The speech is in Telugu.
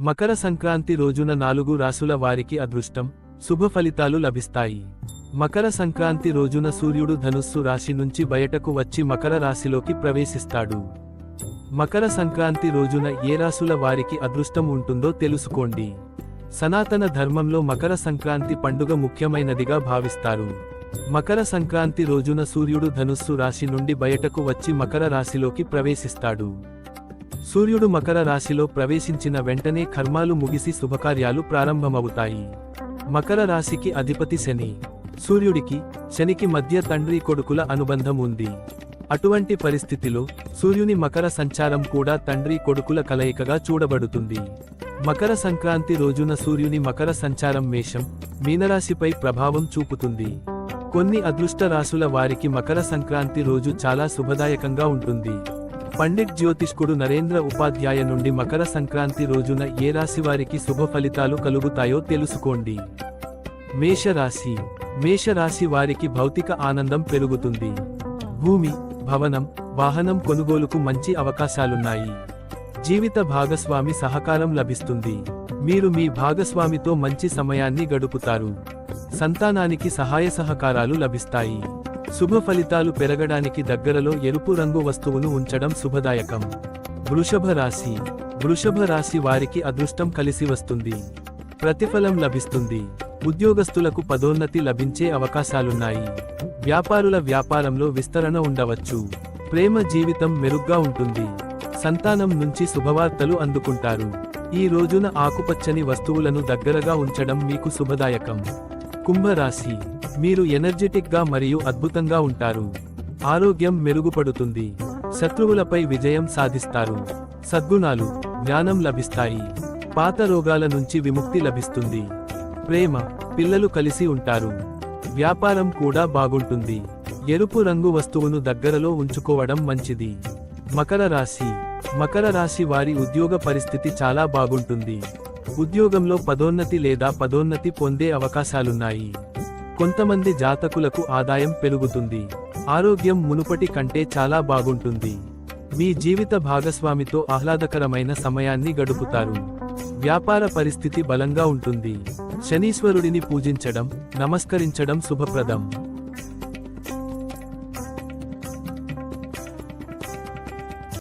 మకర సంక్రాంతి రోజున నాలుగు రాసుల వారికి అదృష్టం శుభ ఫలితాలు లభిస్తాయి. మకర సంక్రాంతి రోజున సూర్యుడు ధనుస్సు రాశి నుంచి బయటకు వచ్చి మకర రాశిలోకి ప్రవేశిస్తాడు. మకర సంక్రాంతి రోజున ఏ రాసుల వారికి అదృష్టం ఉంటుందో తెలుసుకోండి. సనాతన ధర్మంలో మకర సంక్రాంతి పండుగ ముఖ్యమైనదిగా భావిస్తారు. మకర సంక్రాంతి రోజున సూర్యుడు ధనుస్సు రాశి నుండి బయటకు వచ్చి మకర రాశిలోకి ప్రవేశిస్తాడు. సూర్యుడు మకర రాశిలో ప్రవేశించిన వెంటనే కర్మాలు ముగిసి శుభకార్యాలు ప్రారంభమవుతాయి. మకర రాశికి అధిపతి శని. సూర్యుడికి శనికి మధ్య తండ్రి కొడుకుల అనుబంధం ఉంది. అటువంటి పరిస్థితిలో సూర్యుని మకర సంచారం కూడా తండ్రి కొడుకుల కలయికగా చూడబడుతుంది. మకర సంక్రాంతి రోజున సూర్యుని మకర సంచారం మేషం మీనరాశిపై ప్రభావం చూపుతుంది. కొన్ని అదృష్ట రాశుల వారికి మకర సంక్రాంతి రోజు చాలా శుభదాయకంగా ఉంటుంది. పండిట్ జ్యోతిష్కుడు నరేంద్ర ఉపాధ్యాయ నుండి మకర సంక్రాంతి రోజున ఏ రాశి వారికి శుభ ఫలితాలు కలుగుతాయో తెలుసుకోండి. మేషరాశి. మేషరాశి వారికి భౌతిక ఆనందం పెరుగుతుంది. భూమి భవనం వాహనం కొనుగోలుకు మంచి అవకాశాలున్నాయి. జీవిత భాగస్వామి సహకారం లభిస్తుంది. మీరు మీ భాగస్వామితో మంచి సమయాన్ని గడుపుతారు. సంతానానికి సహాయ సహకారాలు లభిస్తాయి. శుభ ఫలితాలు పెరగడానికి దగ్గరలో ఎరుపు రంగు వస్తువును ఉంచడం శుభదాయకం. వృషభ రాశి. వృషభ రాశి వారికి అదృష్టం కలిసి వస్తుంది. ప్రతిఫలం లభిస్తుంది. ఉద్యోగస్తులకు పదోన్నతి లభించే అవకాశాలున్నాయి. వ్యాపారుల వ్యాపారంలో విస్తరణ ఉండవచ్చు. ప్రేమ జీవితం మెరుగ్గా ఉంటుంది. సంతానం నుంచి శుభవార్తలు అందుకుంటారు. ఈ రోజున ఆకుపచ్చని వస్తువులను దగ్గరగా ఉంచడం మీకు శుభదాయకం. కుంభరాశి. మీరు ఎనర్జెటిక్గా మరియు అద్భుతంగా ఉంటారు. ఆరోగ్యం మెరుగుపడుతుంది. శత్రువులపై విజయం సాధిస్తారు. సద్గుణాలు జ్ఞానం లభిస్తాయి. పాత రోగాల నుంచి విముక్తి లభిస్తుంది. ప్రేమ పిల్లలు కలిసి ఉంటారు. వ్యాపారం కూడా బాగుంటుంది. ఎరుపు రంగు వస్తువును దగ్గరలో ఉంచుకోవడం మంచిది. మకర రాశి. మకర రాశి వారి ఉద్యోగ పరిస్థితి చాలా బాగుంటుంది. ఉద్యోగంలో పదోన్నతి లేదా పదోన్నతి పొందే అవకాశాలున్నాయి. కొంతమంది జాతకులకు ఆదాయం పెరుగుతుంది. ఆరోగ్యం మునుపటి కంటే చాలా బాగుంటుంది. మీ జీవిత భాగస్వామితో ఆహ్లాదకరమైన సమయాన్ని గడుపుతారు. వ్యాపార పరిస్థితి బలంగా ఉంటుంది. శనీశ్వరుడిని పూజించడం నమస్కరించడం శుభప్రదం.